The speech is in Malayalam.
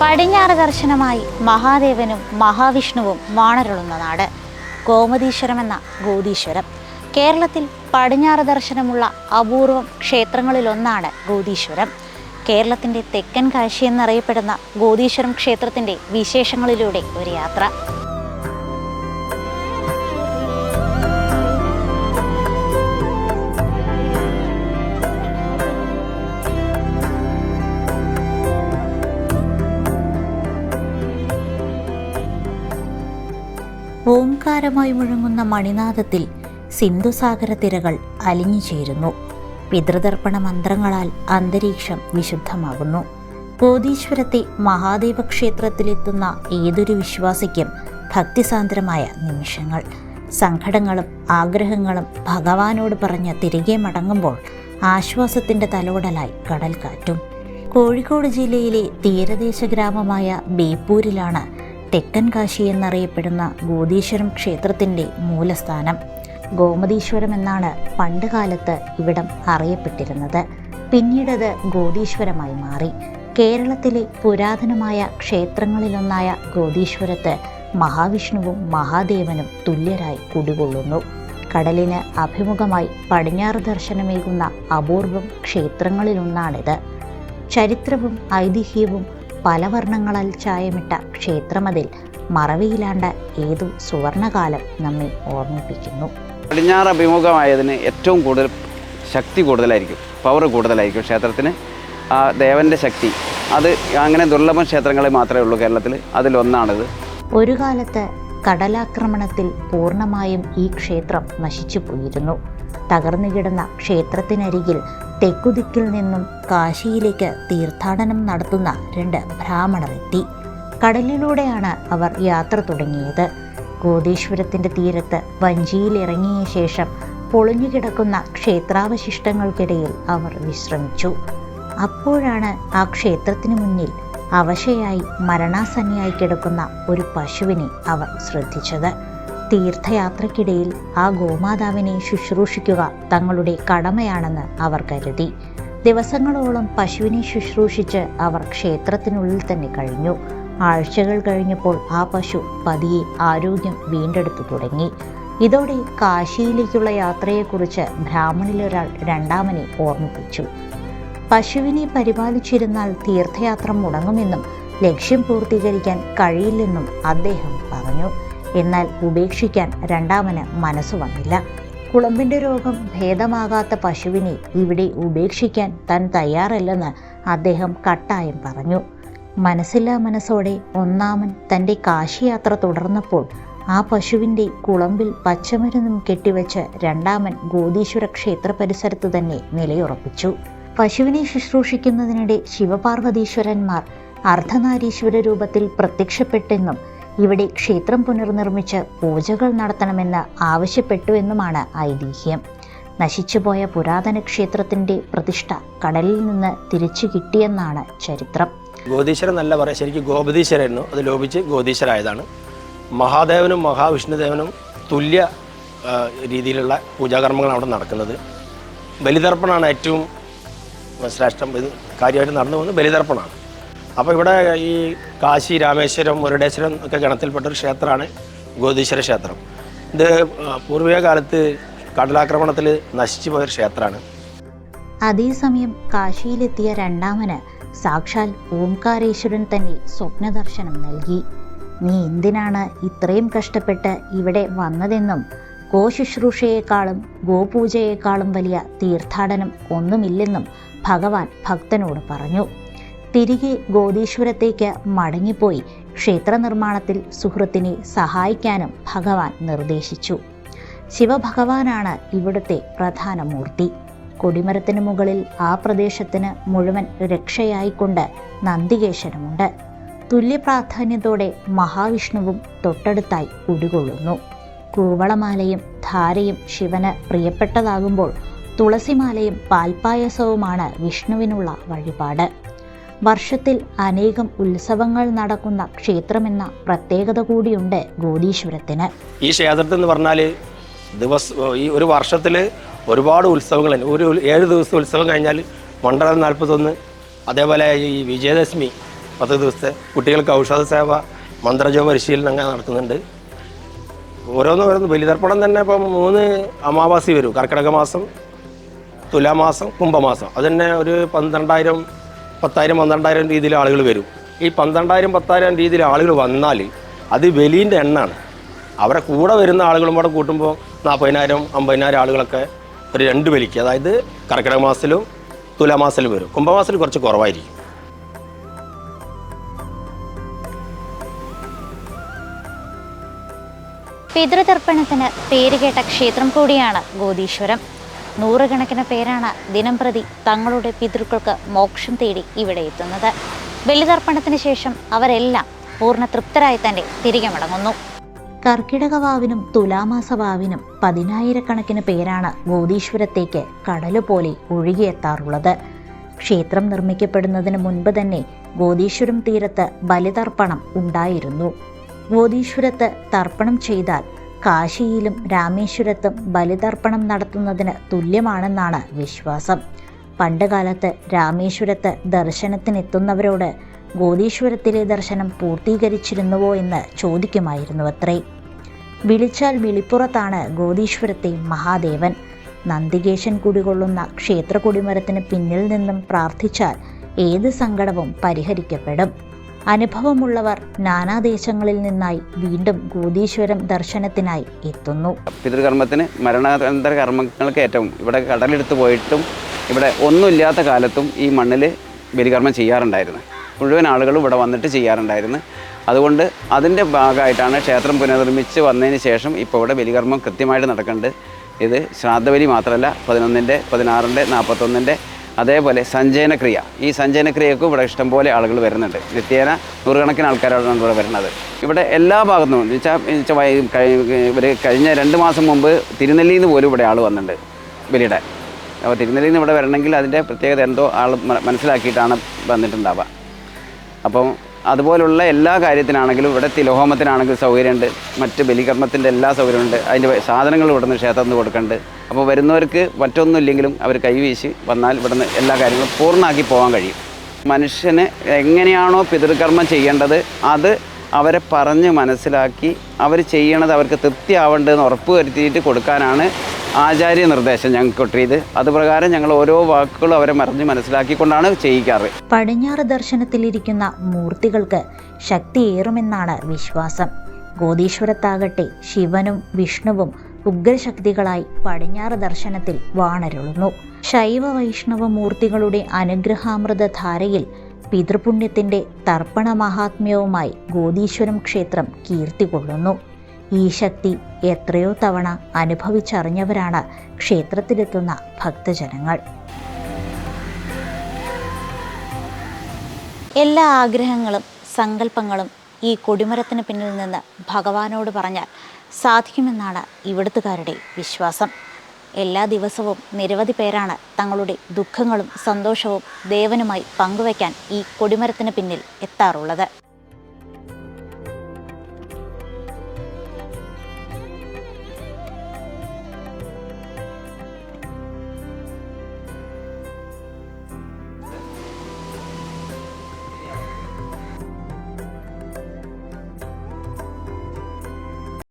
പടിഞ്ഞാറ് ദർശനമായി മഹാദേവനും മഹാവിഷ്ണുവും വാണരുളുന്ന നാട്. ഗോമതീശ്വരം എന്ന ഗോതീശ്വരം. കേരളത്തിൽ പടിഞ്ഞാറ് ദർശനമുള്ള അപൂർവം ക്ഷേത്രങ്ങളിലൊന്നാണ് ഗോതീശ്വരം. കേരളത്തിന്റെ തെക്കൻ കാശി എന്നറിയപ്പെടുന്ന ഗോതീശ്വരം ക്ഷേത്രത്തിന്റെ വിശേഷങ്ങളിലൂടെ ഒരു യാത്ര. ഓംകാരമായി മുഴങ്ങുന്ന മണിനാദത്തിൽ സിന്ധുസാഗര തിരകൾ അലിഞ്ഞു ചേരുന്നു പിതൃതർപ്പണ മന്ത്രങ്ങളാൽ അന്തരീക്ഷം വിശുദ്ധമാകുന്നു. കോതീശ്വരത്തെ മഹാദേവ ക്ഷേത്രത്തിലെത്തുന്ന ഏതൊരു വിശ്വാസിക്കും ഭക്തിസാന്ദ്രമായ നിമിഷങ്ങൾ. സങ്കടങ്ങളും ആഗ്രഹങ്ങളും ഭഗവാനോട് പറഞ്ഞ് തിരികെ മടങ്ങുമ്പോൾ ആശ്വാസത്തിന്റെ തലോടലായി കടൽ കാറ്റും കോഴിക്കോട് ജില്ലയിലെ തീരദേശ ഗ്രാമമായ ബേപ്പൂരിലാണ് തെക്കൻ കാശി എന്നറിയപ്പെടുന്ന ഗോതീശ്വരം ക്ഷേത്രത്തിന്റെ മൂലസ്ഥാനം. ഗോമതീശ്വരം എന്നാണ് പണ്ടുകാലത്ത് ഇവിടം അറിയപ്പെട്ടിരുന്നത്. പിന്നീടത് ഗോതീശ്വരമായി മാറി. കേരളത്തിലെ പുരാതനമായ ക്ഷേത്രങ്ങളിലൊന്നായ ഗോതീശ്വരത്ത് മഹാവിഷ്ണുവും മഹാദേവനും തുല്യരായി കുടികൊള്ളുന്നു. കടലിന് അഭിമുഖമായി പടിഞ്ഞാറ് ദർശനമേകുന്ന അപൂർവം ക്ഷേത്രങ്ങളിലൊന്നാണിത്. ചരിത്രവും ഐതിഹ്യവും പല വർണങ്ങളാൽ ചായമിട്ട ക്ഷേത്രമതിൽ മറവിയിലാണ്ട ഏതു സുവർണകാലം നമ്മെ ഓർമ്മിപ്പിക്കുന്നു. പടിഞ്ഞാറ് അഭിമുഖമായതിന് ഏറ്റവും കൂടുതൽ ശക്തി കൂടുതലായിരിക്കും പവർ കൂടുതലായിരിക്കും ക്ഷേത്രത്തിന്. ആ ദേവന്റെ ശക്തി അത് അങ്ങനെ ദുർലഭ ക്ഷേത്രങ്ങളെ മാത്രമേ ഉള്ളൂ കേരളത്തിൽ അതിലൊന്നാണിത്. ഒരു കാലത്ത് കടലാക്രമണത്തിൽ പൂർണമായും ഈ ക്ഷേത്രം നശിച്ചു പോയിരുന്നു. തകർന്നു കിടന്ന ക്ഷേത്രത്തിനരികിൽ തെക്കുദിക്കിൽ നിന്നും കാശിയിലേക്ക് തീർത്ഥാടനം നടത്തുന്ന രണ്ട് ബ്രാഹ്മണർ എത്തി കടലിലൂടെയാണ് അവർ യാത്ര തുടങ്ങിയത്. ഗോതീശ്വരത്തിന്റെ തീരത്ത് വഞ്ചിയിലിറങ്ങിയ ശേഷം പൊളിഞ്ഞുകിടക്കുന്ന ക്ഷേത്രാവശിഷ്ടങ്ങൾക്കിടയിൽ അവർ വിശ്രമിച്ചു. അപ്പോഴാണ് ആ ക്ഷേത്രത്തിന് മുന്നിൽ അവശയായി മരണാസന്നിയായി കിടക്കുന്ന ഒരു പശുവിനെ അവർ ശ്രദ്ധിച്ചത്. തീർത്ഥയാത്രയ്ക്കിടയിൽ ആ ഗോമാതാവിനെ ശുശ്രൂഷിക്കുക തങ്ങളുടെ കടമയാണെന്ന് അവർ കരുതി. ദിവസങ്ങളോളം പശുവിനെ ശുശ്രൂഷിച്ച് അവർ ക്ഷേത്രത്തിനുള്ളിൽ തന്നെ കഴിഞ്ഞു. ആഴ്ചകൾ കഴിഞ്ഞപ്പോൾ ആ പശു പതിയെ ആരോഗ്യം വീണ്ടെടുത്തു തുടങ്ങി. ഇതോടെ കാശിയിലേക്കുള്ള യാത്രയെക്കുറിച്ച് ബ്രാഹ്മണിലൊരാൾ രണ്ടാമനെ ഓർമ്മിപ്പിച്ചു. പശുവിനെ പരിപാലിച്ചിരുന്നാൽ തീർത്ഥയാത്ര മുടങ്ങുമെന്നും ലക്ഷ്യം പൂർത്തീകരിക്കാൻ കഴിയില്ലെന്നും അദ്ദേഹം പറഞ്ഞു. എന്നാൽ ഉപേക്ഷിക്കാൻ രണ്ടാമന് മനസ്സ് വന്നില്ല. കുളമ്പിന്റെ രോഗം ഭേദമാകാത്ത പശുവിനെ ഇവിടെ ഉപേക്ഷിക്കാൻ താൻ തയ്യാറല്ലെന്ന് അദ്ദേഹം കട്ടായം പറഞ്ഞു. മനസ്സില്ലാ മനസ്സോടെ ഒന്നാമൻ തന്റെ കാശിയാത്ര തുടർന്നപ്പോൾ ആ പശുവിന്റെ കുളമ്പിൽ പച്ചമരുന്നും കെട്ടിവെച്ച് രണ്ടാമൻ ഗോതീശ്വര ക്ഷേത്ര പരിസരത്ത് തന്നെ നിലയുറപ്പിച്ചു. പശുവിനെ ശുശ്രൂഷിക്കുന്നതിനിടെ ശിവപാർവതീശ്വരന്മാർ അർദ്ധനാരീശ്വര രൂപത്തിൽ പ്രത്യക്ഷപ്പെട്ടെന്നും ഇവിടെ ക്ഷേത്രം പുനർനിർമ്മിച്ച് പൂജകൾ നടത്തണമെന്ന് ആവശ്യപ്പെട്ടുവെന്നുമാണ് ഐതിഹ്യം. നശിച്ചുപോയ പുരാതന ക്ഷേത്രത്തിന്റെ പ്രതിഷ്ഠ കടലിൽ നിന്ന് തിരിച്ചു കിട്ടിയെന്നാണ് ചരിത്രം. ഗോതീശ്വരൻ നല്ല പറയാം ശരിക്കും ഗോപതീശ്വരായിരുന്നു. അത് ലോപിച്ച് ഗോതീശ്വരായതാണ്. മഹാദേവനും മഹാവിഷ്ണുദേവനും തുല്യ രീതിയിലുള്ള പൂജാകർമ്മങ്ങളാണ് അവിടെ നടക്കുന്നത്. ബലിതർപ്പണമാണ് ഏറ്റവും ശ്രേഷ്ഠം ഇത് കാര്യമായിട്ട് നടന്നു പോകുന്നത് ബലിതർപ്പണമാണ് അപ്പോൾ ഇവിടെ ഈ കാശി രാമേശ്വരം മുരുടേശ്വരം ഒക്കെ ഗണത്തിൽപ്പെട്ട ഒരു ക്ഷേത്രമാണ് ഗോതീശ്വര ക്ഷേത്രം. ഇത് ആ, പൂർവിക കാലത്ത് കടലാക്രമണത്തിൽ നശിച്ചു പോയൊരു ക്ഷേത്രമാണ്. അതേസമയം കാശിയിലെത്തിയ രണ്ടാമന് സാക്ഷാൽ ഓംകാരേശ്വരൻ തന്നെ സ്വപ്നദർശനം നൽകി. നീ എന്തിനാണ് ഇത്രയും കഷ്ടപ്പെട്ട് ഇവിടെ വന്നതെന്നും ഗോശുശ്രൂഷയെക്കാളും ഗോപൂജയെക്കാളും വലിയ തീർത്ഥാടനം ഒന്നുമില്ലെന്നും ഭഗവാൻ ഭക്തനോട് പറഞ്ഞു. തിരികെ ഗോദീശ്വരത്തേക്ക് മടങ്ങിപ്പോയി ക്ഷേത്ര നിർമ്മാണത്തിൽ സുഹൃത്തിനെ സഹായിക്കാനും ഭഗവാൻ നിർദ്ദേശിച്ചു. ശിവഭഗവാനാണ് ഇവിടുത്തെ പ്രധാന മൂർത്തി. കൊടിമരത്തിന് മുകളിൽ ആ പ്രദേശത്തിന് മുഴുവൻ രക്ഷയായിക്കൊണ്ട് നന്ദികേശനുമുണ്ട്. തുല്യപ്രാധാന്യത്തോടെ മഹാവിഷ്ണുവും തൊട്ടടുത്തായി കുടികൊള്ളുന്നു. കൂവളമാലയും ധാരയും ശിവന് പ്രിയപ്പെട്ടതാകുമ്പോൾ തുളസിമാലയും പാൽപ്പായസവുമാണ് വിഷ്ണുവിനുള്ള വഴിപാട്. വർഷത്തിൽ അനേകം ഉത്സവങ്ങൾ നടക്കുന്ന ക്ഷേത്രമെന്ന പ്രത്യേകത കൂടിയുണ്ട് ഗോദീശ്വരത്തിന് ഈ ക്ഷേത്രത്തിൽ എന്ന് പറഞ്ഞാൽ ദിവസം ഈ ഒരു വർഷത്തിൽ ഒരുപാട് ഉത്സവങ്ങൾ ഒരു ഏഴ് ദിവസം ഉത്സവം കഴിഞ്ഞാൽ മണ്ഡലം നാൽപ്പത്തൊന്ന് അതേപോലെ ഈ വിജയദശമി പത്ത് ദിവസത്തെ കുട്ടികൾക്ക് ഔഷധ സേവ മന്ത്രജോ പരിശീലനം അങ്ങനെ നടത്തുന്നുണ്ട്. ഓരോന്ന് ഓരോന്ന് ബലിതർപ്പണം തന്നെ ഇപ്പം മൂന്ന് അമാവാസി വരും. കർക്കിടക മാസം തുലാമാസം കുംഭമാസം. അത് തന്നെ ഒരു പന്ത്രണ്ടായിരം പത്തായിരം പന്ത്രണ്ടായിരം രീതിയിൽ ആളുകൾ വരും. ഈ പന്ത്രണ്ടായിരം പത്തായിരം രീതിയിൽ ആളുകൾ വന്നാൽ അത് വെലീന്റെ എണ്ണാണ്. അവരെ കൂടെ വരുന്ന ആളുകളും കൂടെ കൂട്ടുമ്പോൾ നാൽപ്പതിനായിരം അമ്പതിനായിരം ആളുകളൊക്കെ ഒരു രണ്ട് വലിക്ക് അതായത് കർക്കിടക മാസത്തിലും തുലാമാസത്തിലും വരും. കുംഭമാസത്തിൽ കുറച്ച് കുറവായിരിക്കും. പിതൃതർപ്പണത്തിന് പേരുകേട്ട ക്ഷേത്രം കൂടിയാണ് ഗോദീശ്വരം നൂറുകണക്കിന് പേരാണ് ദിനംപ്രതി തങ്ങളുടെ പിതൃക്കൾക്ക് മോക്ഷം തേടി ഇവിടെ എത്തുന്നത്. ബലിതർപ്പണത്തിന് ശേഷം അവരെല്ലാം പൂർണ തൃപ്തരായി തന്നെ തിരികെ മടങ്ങുന്നു. കർക്കിടക വാവിനും തുലാമാസ വാവിനും പതിനായിരക്കണക്കിന് പേരാണ് ഗോദീശ്വരത്തേക്ക് കടലുപോലെ ഒഴുകിയെത്താറുള്ളത്. ക്ഷേത്രം നിർമ്മിക്കപ്പെടുന്നതിന് മുൻപ് തന്നെ ഗോദീശ്വരം തീരത്ത് ബലിതർപ്പണം ഉണ്ടായിരുന്നു. ഗോദീശ്വരത്ത് തർപ്പണം ചെയ്താൽ കാശിയിലും രാമേശ്വരത്തും ബലിതർപ്പണം നടത്തുന്നതിന് തുല്യമാണെന്നാണ് വിശ്വാസം. പണ്ടുകാലത്ത് രാമേശ്വരത്ത് ദർശനത്തിനെത്തുന്നവരോട് ഗോദീശ്വരത്തിലെ ദർശനം പൂർത്തീകരിച്ചിരുന്നുവോ എന്ന് ചോദിക്കുമായിരുന്നു അത്രേ വിളിച്ചാൽ വിളിപ്പുറത്താണ് ഗോദീശ്വരത്തെ മഹാദേവൻ. നന്ദികേശൻ കുടികൊള്ളുന്ന ക്ഷേത്ര കുടിമരത്തിന് പിന്നിൽ നിന്നും പ്രാർത്ഥിച്ചാൽ ഏത് സങ്കടവും പരിഹരിക്കപ്പെടും. അനുഭവമുള്ളവർ നാനാദേശങ്ങളിൽ നിന്നായി വീണ്ടും ഗോദീശ്വരം ദർശനത്തിനായി എത്തുന്നു. പിതൃകർമ്മത്തിന് മരണാനന്തര കർമ്മങ്ങൾക്ക് ഏറ്റവും ഇവിടെ കടലെടുത്ത് പോയിട്ടും ഇവിടെ ഒന്നുമില്ലാത്ത കാലത്തും ഈ മണ്ണിൽ ബലികർമ്മം ചെയ്യാറുണ്ടായിരുന്നു. മുഴുവൻ ആളുകളും ഇവിടെ വന്നിട്ട് ചെയ്യാറുണ്ടായിരുന്നു. അതുകൊണ്ട് അതിന്റെ ഭാഗമായിട്ടാണ് ക്ഷേത്രം പുനർനിർമ്മിച്ച് വന്നതിന് ശേഷം ഇപ്പോൾ ഇവിടെ ബലികർമ്മം കൃത്യമായിട്ട് നടക്കുന്നുണ്ട്. ഇത് ശ്രാദ്ധബലി മാത്രമല്ല പതിനൊന്നിന്റെ പതിനാറിന്റെ നാൽപ്പത്തൊന്നിന്റെ അതേപോലെ സഞ്ചയനക്രിയ. ഈ സഞ്ചയനക്രിയക്കും ഇവിടെ ഇഷ്ടംപോലെ ആളുകൾ വരുന്നുണ്ട്. നിത്യേന നൂറുകണക്കിന് ആൾക്കാരാണ് ഇവിടെ വരുന്നത്. ഇവിടെ എല്ലാ ഭാഗത്തും എന്ന് വെച്ചാൽ ഇവർ കഴിഞ്ഞ രണ്ട് മാസം മുമ്പ് തിരുനെല്ലിയിൽ നിന്ന് പോലും ഇവിടെ ആൾ വന്നിട്ടുണ്ട് ബലിയുടെ. അപ്പോൾ തിരുനെല്ലിയിൽ നിന്ന് ഇവിടെ വരണമെങ്കിൽ അതിന്റെ പ്രത്യേകത എന്തോ ആൾ മനസ്സിലാക്കിയിട്ടാണ് വന്നിട്ടുണ്ടാവുക. അപ്പം അതുപോലുള്ള എല്ലാ കാര്യത്തിനാണെങ്കിലും ഇവിടെ തിലോഹോമത്തിനാണെങ്കിലും സൗകര്യമുണ്ട്. മറ്റ് ബലികർമ്മത്തിന്റെ എല്ലാ സൗകര്യമുണ്ട്. അതിന്റെ സാധനങ്ങൾ ഇവിടുന്ന് ക്ഷേത്രത്തിൽ നിന്ന് കൊടുക്കുന്നുണ്ട് അപ്പോൾ വരുന്നവർക്ക് മറ്റൊന്നും ഇല്ലെങ്കിലും അവർ കൈവീശി വന്നാൽ ഇവിടുന്ന് എല്ലാ കാര്യങ്ങളും പൂർണമാക്കി പോകാൻ കഴിയും. മനുഷ്യന് എങ്ങനെയാണോ പിതൃകർമ്മം ചെയ്യേണ്ടത് അത് അവരെ പറഞ്ഞ് മനസ്സിലാക്കി അവർ ചെയ്യണത് അവർക്ക് തൃപ്തിയാവേണ്ടതെന്ന് ഉറപ്പ് വരുത്തിയിട്ട് കൊടുക്കാനാണ് ആചാര്യ നിർദ്ദേശം ഞങ്ങൾക്ക് കിട്ടിയത്. അതുപ്രകാരം ഞങ്ങൾ ഓരോ വാക്കുകളും അവരെ മറിഞ്ഞ് മനസ്സിലാക്കിക്കൊണ്ടാണ് ചെയ്യിക്കാറ്. പടിഞ്ഞാറ് ദർശനത്തിലിരിക്കുന്ന മൂർത്തികൾക്ക് ശക്തിയേറുമെന്നാണ് വിശ്വാസം. ഗോദീശ്വരത്താകട്ടെ ശിവനും വിഷ്ണുവും ഉഗ്രശക്തികളായി പടിഞ്ഞാറ് ദർശനത്തിൽ വാണരുളുന്നു. ശൈവ വൈഷ്ണവ മൂർത്തികളുടെ അനുഗ്രഹാമൃത ധാരയിൽ പിതൃപുണ്യത്തിന്റെ തർപ്പണ മഹാത്മ്യവുമായി ഗോദീശ്വരം ക്ഷേത്രം കീർത്തി കൊള്ളുന്നു ഈ ശക്തി എത്രയോ തവണ അനുഭവിച്ചറിഞ്ഞവരാണ് ക്ഷേത്രത്തിലെത്തുന്ന ഭക്തജനങ്ങൾ. എല്ലാ ആഗ്രഹങ്ങളും സങ്കല്പങ്ങളും ഈ കൊടിമരത്തിന് പിന്നിൽ നിന്ന് ഭഗവാനോട് പറഞ്ഞാൽ സാധിക്കുമെന്നാണ് ഇവിടുത്തുകാരുടെ വിശ്വാസം. എല്ലാ ദിവസവും നിരവധി പേരാണ് തങ്ങളുടെ ദുഃഖങ്ങളും സന്തോഷവും ദേവനുമായി പങ്കുവയ്ക്കാൻ ഈ കൊടിമരത്തിന് പിന്നിൽ എത്താറുള്ളത്.